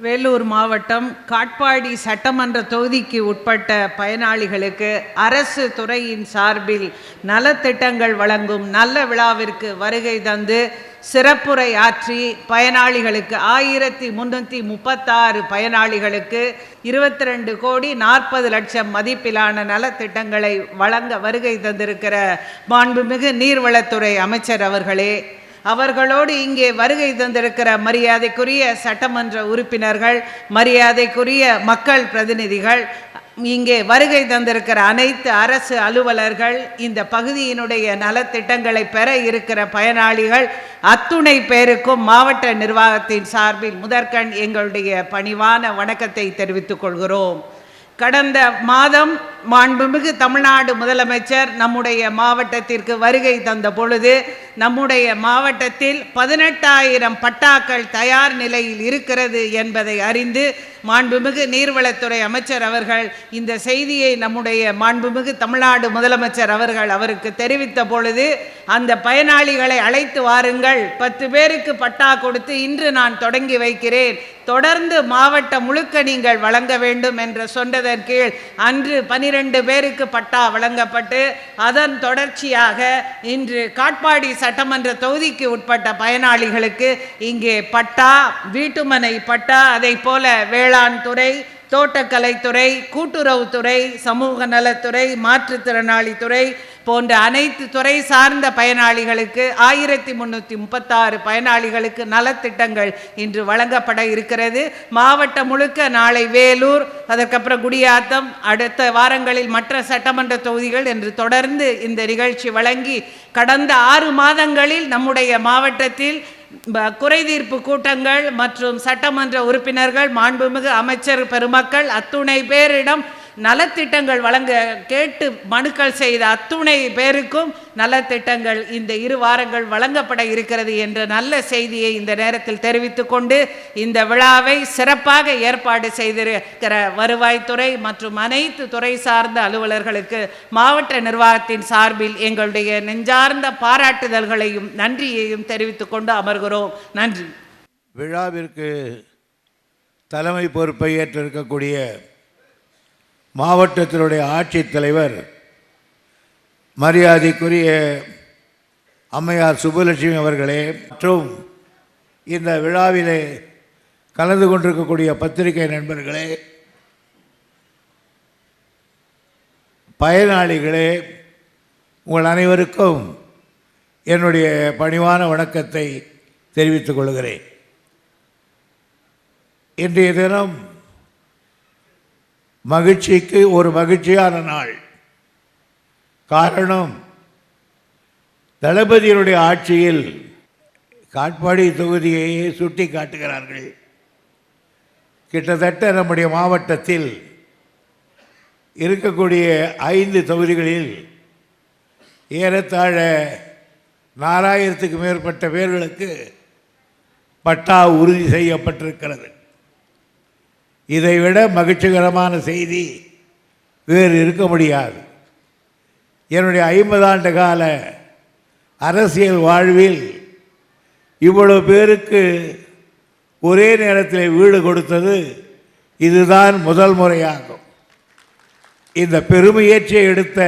வேலூர் மாவட்டம் காட்பாடி சட்டமன்ற தொகுதிக்கு உட்பட்ட பயனாளிகளுக்கு அரசு துறையின் சார்பில் நலத்திட்டங்கள் வழங்கும் நல்ல விழாவிற்கு வருகை தந்து சிறப்புரை ஆற்றி பயனாளிகளுக்கு ஆயிரத்தி முன்னூற்றி முப்பத்தாறு பயனாளிகளுக்கு இருபத்தி ரெண்டு கோடி நாற்பது லட்சம் மதிப்பிலான நலத்திட்டங்களை வழங்க வருகை தந்திருக்கிற மாண்புமிகு நீர்வளத்துறை அமைச்சர் அவர்களே அவர்களோடு இங்கே வருகை தந்திருக்கிற மரியாதைக்குரிய சட்டமன்ற உறுப்பினர்கள் மரியாதைக்குரிய மக்கள் பிரதிநிதிகள் இங்கே வருகை தந்திருக்கிற அனைத்து அரசு அலுவலர்கள் இந்த பகுதியினுடைய நலத்திட்டங்களை பெற இருக்கிற பயனாளிகள் அத்துணை பேருக்கும் மாவட்ட நிர்வாகத்தின் சார்பில் முதற்கண் எங்களுடைய பணிவான வணக்கத்தை தெரிவித்துக் கொள்கிறோம். கடந்த மாதம் மாண்புமிகு தமிழ்நாடு முதலமைச்சர் நம்முடைய மாவட்டத்திற்கு வருகை தந்த பொழுது நம்முடைய மாவட்டத்தில் பதினெட்டாயிரம் பட்டாக்கள் தயார் நிலையில் இருக்கிறது என்பதை அறிந்து மாண்புமிகு நீர்வளத்துறை அமைச்சர் அவர்கள் இந்த செய்தியை நம்முடைய மாண்புமிகு தமிழ்நாடு முதலமைச்சர் அவர்கள் அவருக்கு தெரிவித்த பொழுது அந்த பயனாளிகளை அழைத்து வாருங்கள் பத்து பேருக்கு பட்டா கொடுத்து இன்று நான் தொடங்கி வைக்கிறேன் தொடர்ந்து மாவட்டம் முழுக்க நீங்கள் வழங்க வேண்டும் என்று சொன்னதன் கீழ் அன்று பனிரெண்டு பேருக்கு பட்டா வழங்கப்பட்டு அதன் தொடர்ச்சியாக இன்று காட்பாடி சட்டமன்ற தொகுதிக்கு உட்பட்ட பயனாளிகளுக்கு இங்கே பட்டா வீட்டுமனை பட்டா அதை போல வேளாண் துறை தோட்டக்கலைத்துறை கூட்டுறவுத்துறை சமூக நலத்துறை மாற்றுத்திறனாளித்துறை போன்ற அனைத்து துறை சார்ந்த பயனாளிகளுக்கு ஆயிரத்தி முந்நூற்றி முப்பத்தாறு பயனாளிகளுக்கு நலத்திட்டங்கள் இன்று வழங்கப்பட இருக்கிறது. மாவட்டம் முழுக்க நாளை வேலூர் அதற்கப்புறம் குடியாத்தம் அடுத்த வாரங்களில் மற்ற சட்டமன்ற தொகுதிகள் என்று தொடர்ந்து இந்த நிகழ்ச்சி வழங்கி கடந்த ஆறு மாதங்களில் நம்முடைய மாவட்டத்தில் குறைதீர்ப்பு கூட்டங்கள் மற்றும் சட்டமன்ற உறுப்பினர்கள் மாண்புமிகு அமைச்சர் பெருமக்கள் அத்துணை பேரிடம் நலத்திட்டங்கள் வழங்க கேட்டு மனுக்கள் செய்த அத்துணை பேருக்கும் நலத்திட்டங்கள் இந்த இரு வாரங்கள் வழங்கப்பட இருக்கிறது என்ற நல்ல செய்தியை இந்த நேரத்தில் தெரிவித்து கொண்டு இந்த விழாவை சிறப்பாக ஏற்பாடு செய்திருக்கிற வருவாய்த்துறை மற்றும் அனைத்து துறை சார்ந்த அலுவலர்களுக்கு மாவட்ட நிர்வாகத்தின் சார்பில் எங்களுடைய நெஞ்சார்ந்த பாராட்டுதல்களையும் நன்றியையும் தெரிவித்துக் கொண்டு அமர்கிறோம். நன்றி. விழாவிற்கு தலைமை பொறுப்பை ஏற்றிருக்கக்கூடிய மாவட்டத்தினுடைய ஆட்சித்தலைவர் மரியாதைக்குரிய அம்மையார் சுப்புலட்சுமி அவர்களே மற்றும் இந்த விழாவிலே கலந்து கொண்டிருக்கக்கூடிய பத்திரிகை நண்பர்களே பயனாளிகளே உங்கள் அனைவருக்கும் என்னுடைய பணிவான வணக்கத்தை தெரிவித்துக் கொள்கிறேன். இன்றைய தினம் மகிழ்ச்சிக்கு ஒரு மகிழ்ச்சியான நாள். காரணம் தளபதியினுடைய ஆட்சியில் காட்பாடி தொகுதியையே சுட்டி காட்டுகிறார்கள். கிட்டத்தட்ட நம்முடைய மாவட்டத்தில் இருக்கக்கூடிய ஐந்து தொகுதிகளில் ஏறத்தாழ நாலாயிரத்துக்கு மேற்பட்ட பேர்களுக்கு பட்டா உறுதி செய்யப்பட்டிருக்கிறது. இதைவிட மகிழ்ச்சிகரமான செய்தி வேறு இருக்க முடியாது. என்னுடைய ஐம்பது ஆண்டு கால அரசியல் வாழ்வில் இவ்வளவு பேருக்கு ஒரே நேரத்தில் வீடு கொடுத்தது இதுதான் முதல் முறையாகும். இந்த பெருமையேற்றை எடுத்த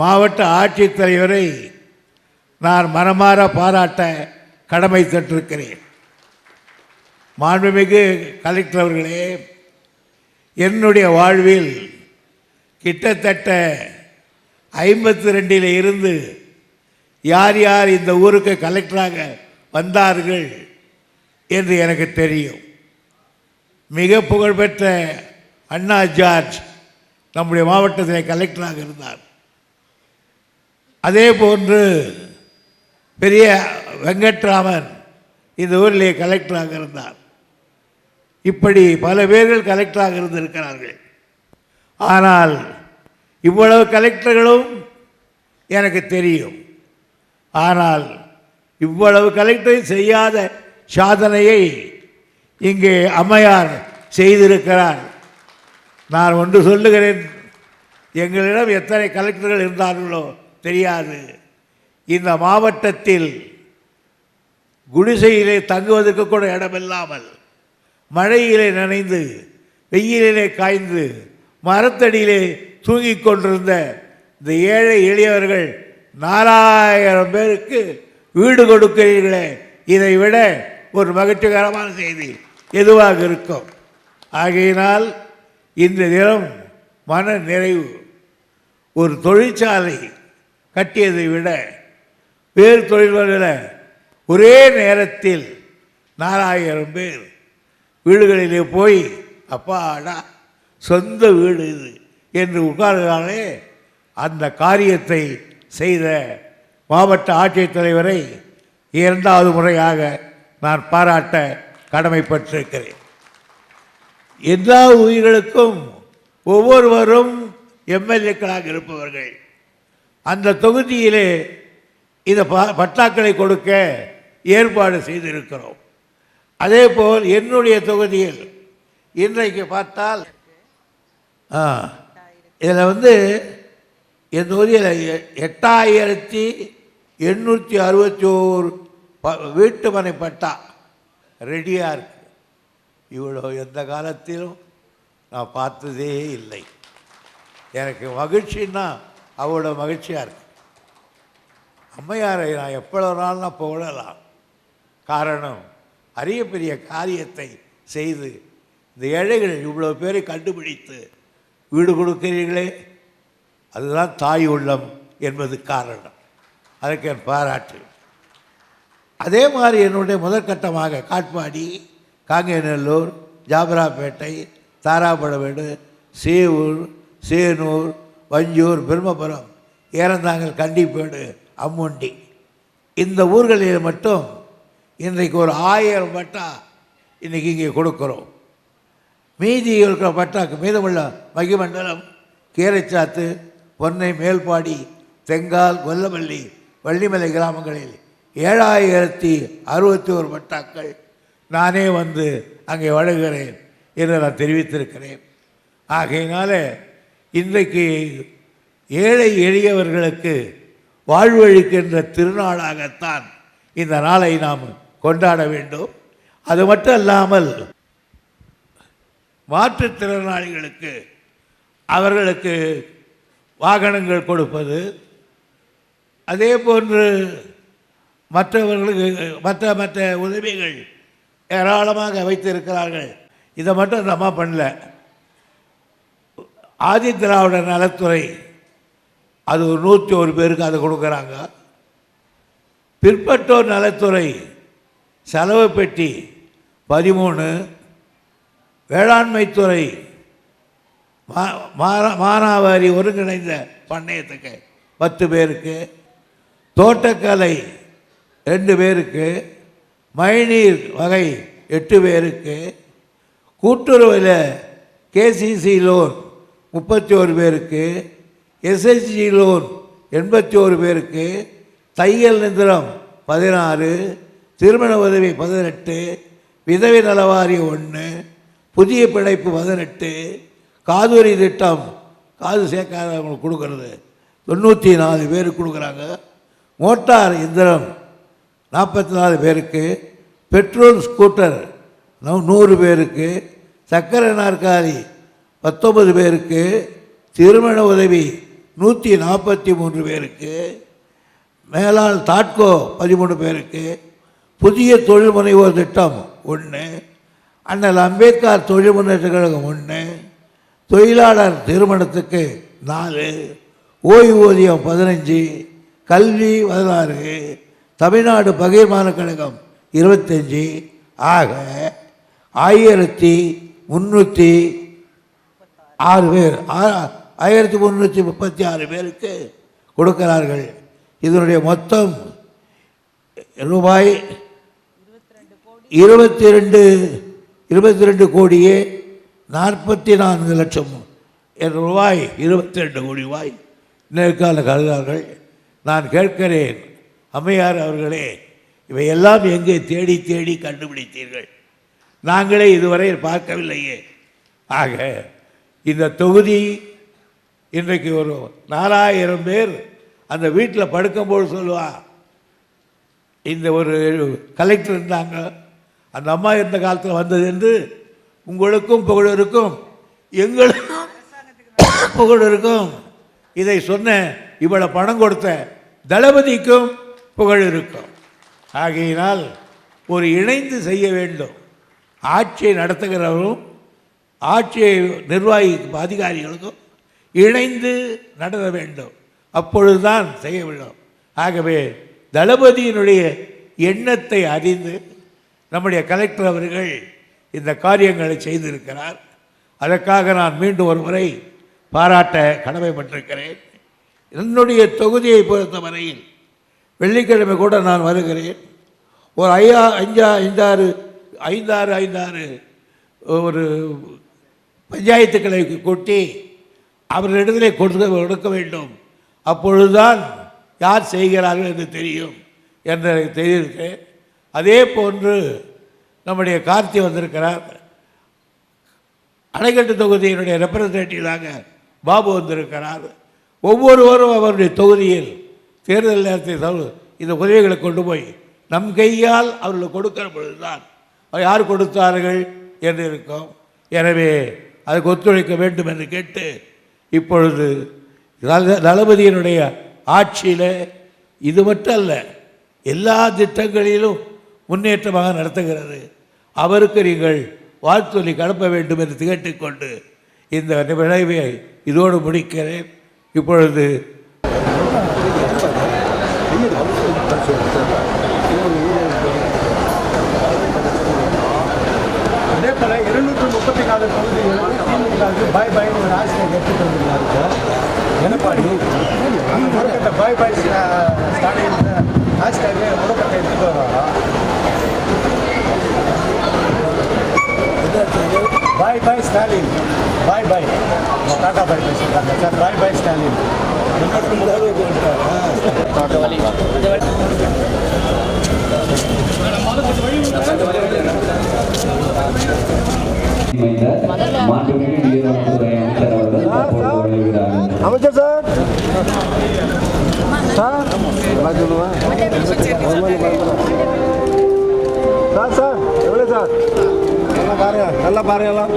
மாவட்ட ஆட்சித்தலைவரை நான் மனமாற பாராட்ட கடமைப்பட்டிருக்கிறேன். மாண்புமிகு கலெக்டர் அவர்களே என்னுடைய வாழ்வில் கிட்டத்தட்ட ஐம்பத்தி ரெண்டில் இருந்து யார் யார் இந்த ஊருக்கு கலெக்டராக வந்தார்கள் என்று எனக்கு தெரியும். மிக புகழ்பெற்ற அண்ணா ஜார்ஜ் நம்முடைய மாவட்டத்தில் கலெக்டராக இருந்தார். அதே போன்று பெரிய வெங்கட்ராமன் இந்த ஊரிலே கலெக்டராக இருந்தார். இப்படி பல பேர்கள் கலெக்டராக இருந்திருக்கிறார்கள். ஆனால் இவ்வளவு கலெக்டர்களும் எனக்கு தெரியும். ஆனால் இவ்வளவு கலெக்டரை செய்யாத சாதனையை இங்கே அம்மையார் செய்திருக்கிறார். நான் ஒன்று சொல்லுகிறேன் எங்களிடம் எத்தனை கலெக்டர்கள் இருந்தார்களோ தெரியாது. இந்த மாவட்டத்தில் குடிசையிலே தங்குவதற்கு கூட இடமில்லாமல் மழையிலே நனைந்து வெயிலிலே காய்ந்து மரத்தடியிலே தூங்கிக் கொண்டிருந்த இந்த ஏழை எளியவர்கள் நாலாயிரம் பேருக்கு வீடு கொடுக்கிறீர்களே. இதை விட ஒரு மகிழ்ச்சிகரமான செய்தி எதுவாக இருக்கும்? ஆகையினால் இந்த தினம் மன நிறைவு. ஒரு தொழிற்சாலை கட்டியதை விட வேறு தொழில்களில் ஒரே நேரத்தில் நாலாயிரம் பேர் வீடுகளிலே போய் அப்பாடா சொந்த வீடு இது என்று உட்கார்ந்தாலே அந்த காரியத்தை செய்த மாவட்ட ஆட்சித்தலைவரை இரண்டாவது முறையாக நான் பாராட்ட கடமைப்பட்டிருக்கிறேன். எல்லா உயிர்களுக்கும் ஒவ்வொருவரும் எம்எல்ஏக்களாக இருப்பவர்கள். அந்த தொகுதியிலே இந்த ப- பட்டாக்களை கொடுக்க ஏற்பாடு செய்திருக்கிறோம். அதே போல் என்னுடைய தொகுதியில் இன்றைக்கு பார்த்தால் இதில் வந்து என் தொகுதியில் எ- எட்டாயிரத்தி எண்ணூற்றி அறுபத்தி ஓரு ப வீட்டு மனை பட்டா ரெடியாக இருக்கு. இவ்வளோ எந்த காலத்திலும் நான் பார்த்ததே இல்லை. எனக்கு மகிழ்ச்சின்னா அவ்வளோ மகிழ்ச்சியாக இருக்கு. அம்மையாரை நான் எப்பளோ நாள் நான் புகழலாம். காரணம் அரிய பெரிய காரியத்தை செய்து இந்த ஏழைகள் இவ்வளோ பேரை கண்டுபிடித்து வீடு கொடுக்கிறீர்களே அதுதான் தாய் உள்ளம் என்பது காரணம். அதற்கு என் பாராட்டு. அதே மாதிரி என்னுடைய முதற்கட்டமாக காட்பாடி காங்கேநல்லூர் ஜாபராப்பேட்டை தாராபடவேடு சேவூர் சேனூர் வஞ்சூர் பிரம்மபுரம் ஏறந்தாங்கல் கண்டிப்பேடு அம்முண்டி. இந்த ஊர்களில் மட்டும் இன்றைக்கு ஒரு ஆயிரம் பட்டா இன்றைக்கி இங்கே கொடுக்குறோம். மீதி இருக்கிற பட்டாக்கு மீதமுள்ள மகிமண்டலம் கீரைச்சாத்து பொன்னை மேல்பாடி தெங்கால் கொல்லமல்லி வள்ளிமலை கிராமங்களில் ஏழாயிரத்தி அறுபத்தி ஒரு பட்டாக்கள் நானே வந்து அங்கே வழங்குகிறேன் என்று நான் தெரிவித்திருக்கிறேன். ஆகையினால இன்றைக்கு ஏழை எளியவர்களுக்கு வாழ்வழிக்கின்ற திருநாளாகத்தான் இந்த நாளை நாம் கொண்டாட வேண்டும். அது மட்டும் அல்லாமல் மாற்றுத்திறனாளிகளுக்கு அவர்களுக்கு வாகனங்கள் கொடுப்பது அதே போன்று மற்றவர்களுக்கு மற்ற மற்ற உதவிகள் ஏராளமாக வைத்திருக்கிறார்கள். இதை மட்டும் நம்ம பண்ணல. ஆதி திராவிட நலத்துறை அது ஒரு நூற்றி ஒரு பேருக்கு அதை கொடுக்குறாங்க. பிற்பட்டோர் நலத்துறை செலவு பெட்டி பதிமூணு வேளாண்மைத்துறை மா- மானாவாரி ஒருங்கிணைந்த பண்ணையத்துக்கு பத்து பேருக்கு தோட்டக்கலை ரெண்டு பேருக்கு மழைநீர் வகை எட்டு பேருக்கு கூட்டுறவில் கேசிசி லோன் முப்பத்தி ஒரு பேருக்கு எஸ்எஸ்ஜி லோன் எண்பத்தி ஒரு பேருக்கு தையல் நிந்திரம் பதினாறு திருமண உதவி பதினெட்டு விதவை நலவாரி ஒன்று புதிய பிழைப்பு பதினெட்டு காதுவரி திட்டம் காது சேர்க்காதவங்களுக்கு கொடுக்கறது. தொண்ணூற்றி நாலு பேருக்கு கொடுக்குறாங்க. மோட்டார் இயந்திரம் நாற்பத்தி நாலு பேருக்கு பெட்ரோல் ஸ்கூட்டர் நூறு பேருக்கு சக்கரை நாற்காலி பத்தொம்பது பேருக்கு திருமண உதவி நூற்றி நாற்பத்தி மூன்று பேருக்கு மேலாள் தாட்கோ பதிமூணு பேருக்கு புதிய தொழில் முனைவோர் திட்டம் ஒன்று அண்ணல் அம்பேத்கர் தொழில் முன்னேற்ற கழகம் ஒன்று தொழிலாளர் திருமணத்துக்கு நாலு ஓய்வூதியம் பதினஞ்சு கல்வி பதினாறு தமிழ்நாடு பகிர்மான கழகம் இருபத்தஞ்சி ஆக ஆயிரத்தி முந்நூற்றி ஆறு பேர் ஆ- ஆயிரத்தி முந்நூற்றி முப்பத்தி ஆறு பேருக்கு கொடுக்கிறார்கள். இதனுடைய மொத்தம் ரூபாய் இருபத்தி ரெண்டு இருபத்தி ரெண்டு கோடியே நாற்பத்தி நான்கு லட்சம் ரூபாய் இருபத்தி ரெண்டு கோடி ரூபாய். நேர்கால கருதார்கள் நான் கேட்கிறேன் அம்மையார் அவர்களே இவையெல்லாம் எங்கே தேடி தேடி கண்டுபிடித்தீர்கள்? நாங்களே இதுவரை பார்க்கவில்லையே. ஆக இந்த தொகுதி இன்றைக்கு ஒரு நாலாயிரம் பேர் அந்த வீட்டில் படுக்கும்போது சொல்லுவா இந்த ஒரு கலெக்டர் இருந்தாங்க அந்த அம்மா இருந்த காலத்தில் வந்தது என்று உங்களுக்கும் புகழ் இருக்கும் எங்களுக்கும் புகழ் இருக்கும் இதை சொன்ன இவ்வளவு பணம் கொடுத்த தளபதிக்கும் புகழ் இருக்கும் ஆகையினால் ஒரு இணைந்து செய்ய வேண்டும். ஆட்சியை நடத்துகிறவரும் ஆட்சியை நிர்வாகிக்கும் அதிகாரிகளுக்கும் இணைந்து நடத்த வேண்டும். அப்பொழுதுதான் செய்ய வேண்டும். ஆகவே தளபதியினுடைய எண்ணத்தை அறிந்து நம்முடைய கலெக்டர் அவர்கள் இந்த காரியங்களை செய்திருக்கிறார். அதற்காக நான் மீண்டும் ஒரு முறை பாராட்ட கடமைப்பட்டிருக்கிறேன் என்னுடைய தொகுதியை பொறுத்தவரையில் வெள்ளிக்கிழமை கூட நான் வருகிறேன். ஒரு ஐயா அஞ்சா ஐந்தாறு ஐந்தாறு ஐந்தாறு ஒரு பஞ்சாயத்துக்களை கூட்டி அவர்களிடத்திலே கொடுக்க கொடுக்க வேண்டும். அப்பொழுதுதான் யார் செய்கிறார்கள் என்று தெரியும். என்று எனக்கு தெரிவிக்கிறேன் அதே போன்று நம்முடைய கார்த்தி வந்திருக்கிறார். அணைக்கட்டு தொகுதியினுடைய ரெப்ரசன்டேட்டிவாக பாபு வந்திருக்கிறார். ஒவ்வொருவரும் அவருடைய தொகுதியில் தேர்தல் நேரத்தை இந்த உதவிகளை கொண்டு போய் நம் கையால் அவர்களுக்கு கொடுக்கிற பொழுதுதான் அவர் யார் கொடுத்தார்கள் என்று இருக்கும். எனவே அதுக்கு ஒத்துழைக்க வேண்டும் என்று கேட்டு இப்பொழுது தளபதியினுடைய ஆட்சியில் இது மட்டும் அல்ல எல்லா திட்டங்களிலும் முன்னேற்றமாக நடத்துகிறது. அவருக்கு நீங்கள் வாழ்த்தொலி கலப்ப வேண்டும் என்று கேட்டுக்கொண்டு இந்த விளைவை இதோடு முடிக்கிறேன். இப்பொழுது அதே போல இருநூற்று முப்பத்தி நாலு தொகுதிகளில் திமுகவுக்கு பாய் பாய்னு ஒரு ஆசிரியர் எடுத்துட்டு வந்திருந்தாரு Edappadi bye bye Stalin hashtag முடக்கத்தை எடுத்துட்டு வரோம் பாய் bye Stalin bye bye tata bye பேசியிருக்காங்க சார் பாய் பாய் ஸ்டாலின் மாண்புமிகு முதல்வர் அமைச்சர் சார் சார் பாருங்க நல்லா பாருங்க எல்லாம்.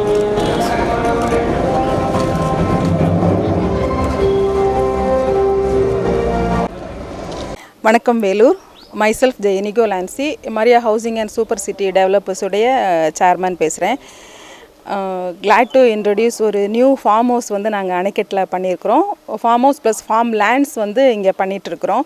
வணக்கம் Vellore. Myself Jayaniko Lancy Maria housing and super city டெவலப்பர்ஸுடைய chairman பேசுகிறேன் கிளாட் டு இன்ட்ரடியூஸ் ஒரு நியூ ஃபார்ம் ஹவுஸ் வந்து நாங்கள் அணைக்கட்டில் பண்ணியிருக்கிறோம். Farm house plus farm lands வந்து இங்கே பண்ணிகிட்ருக்குறோம்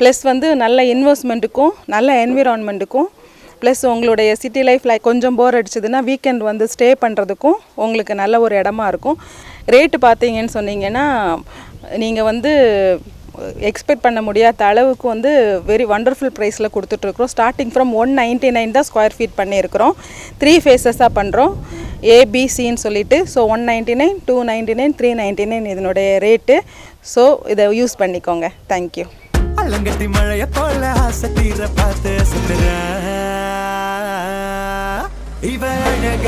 plus வந்து நல்ல இன்வெஸ்ட்மெண்ட்டுக்கும் நல்ல என்விரான்மெண்ட்டுக்கும் ப்ளஸ் உங்களுடைய சிட்டி லைஃப்பில் கொஞ்சம் போர் அடிச்சதுன்னா வீக்கெண்ட் வந்து ஸ்டே பண்ணுறதுக்கும் உங்களுக்கு நல்ல ஒரு இடமா இருக்கும். ரேட்டு பார்த்தீங்கன்னு சொன்னீங்கன்னா நீங்கள் வந்து எக்ஸ்பெக்ட் பண்ண முடியாத அளவுக்கு வந்து வெரி வண்டர்ஃபுல் ப்ரைஸில் கொடுத்துட்ருக்குறோம். Starting from one ninety nine தான் ஸ்கொயர் ஃபீட் பண்ணியிருக்கிறோம். த்ரீ ஃபேஸஸாக பண்ணுறோம் ஏபிசின்னு சொல்லிட்டு so one ninety nine two ninety nine three ninety nine இதனுடைய ரேட்டு ஸோ இதை யூஸ் பண்ணிக்கோங்க. தேங்க்யூ அலங்கட்டி மழைய போல ஆசை தீர பார்த்து சுத்துற. இவ அழக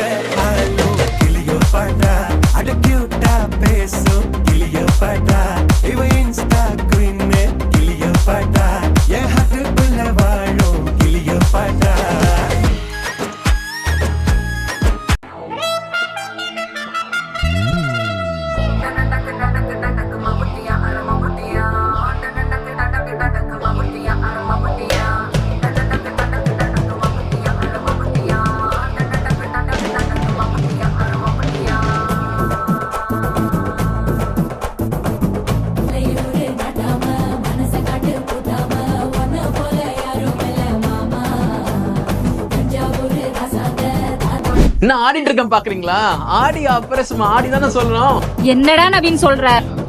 என்ன ஆடிட்டு இருக்கேன் பாக்குறீங்களா? ஆடி அப்புறம் சும்மா ஆடி தானே சொல்லணும் என்னடா நவீன் சொல்ற?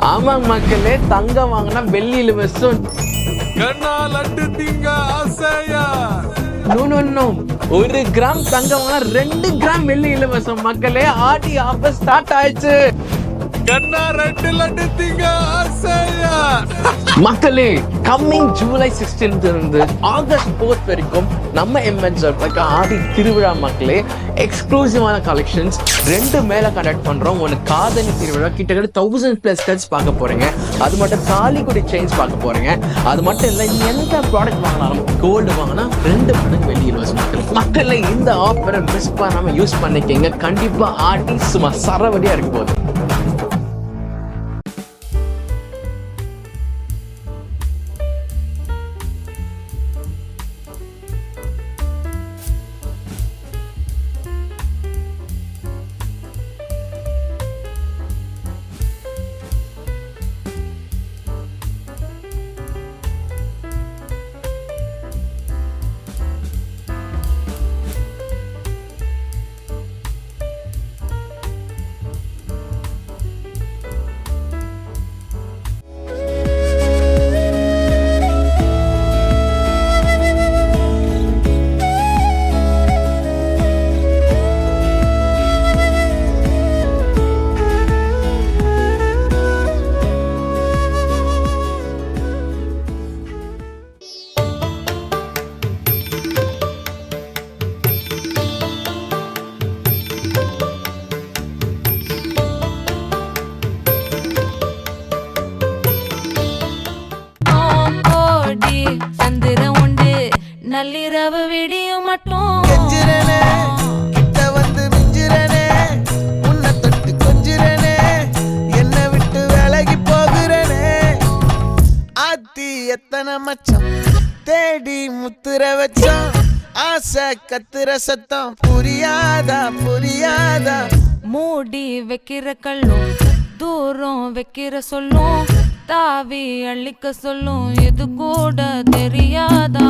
ஆமாங்க மக்களே தங்கம் வாங்கினா வெள்ளியில நோ ஒரு கிராம் தங்கம் வாங்கினா ரெண்டு கிராம் வெள்ளி இலவசம் மக்களே ஆடி ஆஃபர் ஸ்டார்ட் ஆயிடுச்சு. கண்ணா ரெண்டு லட்டு திங்க மக்களே கம்மிங் ஜூலை 16th இருந்து ஆகஸ்ட் 4th வரைக்கும் நம்ம எம்என் இருக்க ஆடி திருவிழா மக்களே எக்ஸ்க்ளூசிவான கலெக்ஷன்ஸ் ரெண்டு மேலே கண்டக்ட் பண்ணுறோம் ஒன்று காதணி திருவிழா கிட்டத்தட்ட தௌசண்ட் ப்ளஸ் கட்ஸ் பார்க்க போகிறீங்க அது மட்டும் காலிக்குடி செயின்ஸ் பார்க்க போகிறீங்க அது மட்டும் இல்லை எந்த ப்ராடக்ட் வாங்கினாலும் கோல்டு வாங்கினா ரெண்டு மடங்கு வெளியே இலவசம் மக்கள். மக்களே இந்த ஆஃபரை மிஸ் பண்ணாமல் யூஸ் பண்ணிக்கிங்க. கண்டிப்பாக ஆடி சும்மா சரவடியாக இருக்கும் போது வச்சா வச்சோம். ஆசை கத்துற சத்தம். புரியாதா புரியாதா? மூடி வைக்கிற கல்லும் தூரம் வைக்கிற சொல்லும் தாவி அள்ளிக்க சொல்லும் இது கூட தெரியாதா?